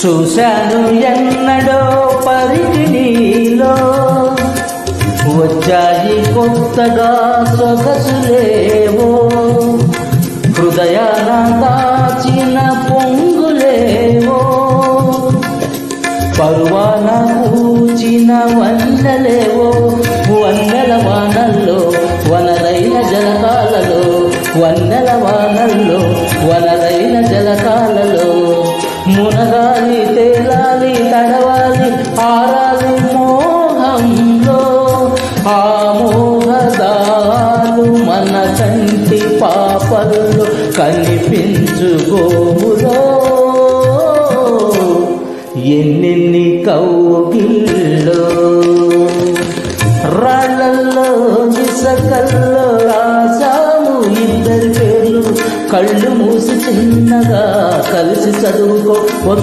చూశాను ఎన్నడో పరికి నీలో. వచ్చాయి కొత్తగా సొగసులేవో హృదయాన దాచిన పొంగులేవో పరువాన పూచిన వందలేవో వన్నెల వానల్లో వనరైన జలకాలలో. వన్నెల వానల్లో వనరైన జలకాల మునగాలి తేలాలి తడవాలి. ఆరాలి మోహంలో ఆ మోహదాలు మన కంటి పాపల్లో కనిపించుగోములో ఎన్నెన్ని కౌగిల్లో రాళ్ళల్లో ఇసకల్లో కళ్ళు మూసి చిన్నగా కలిసి చదువుకో.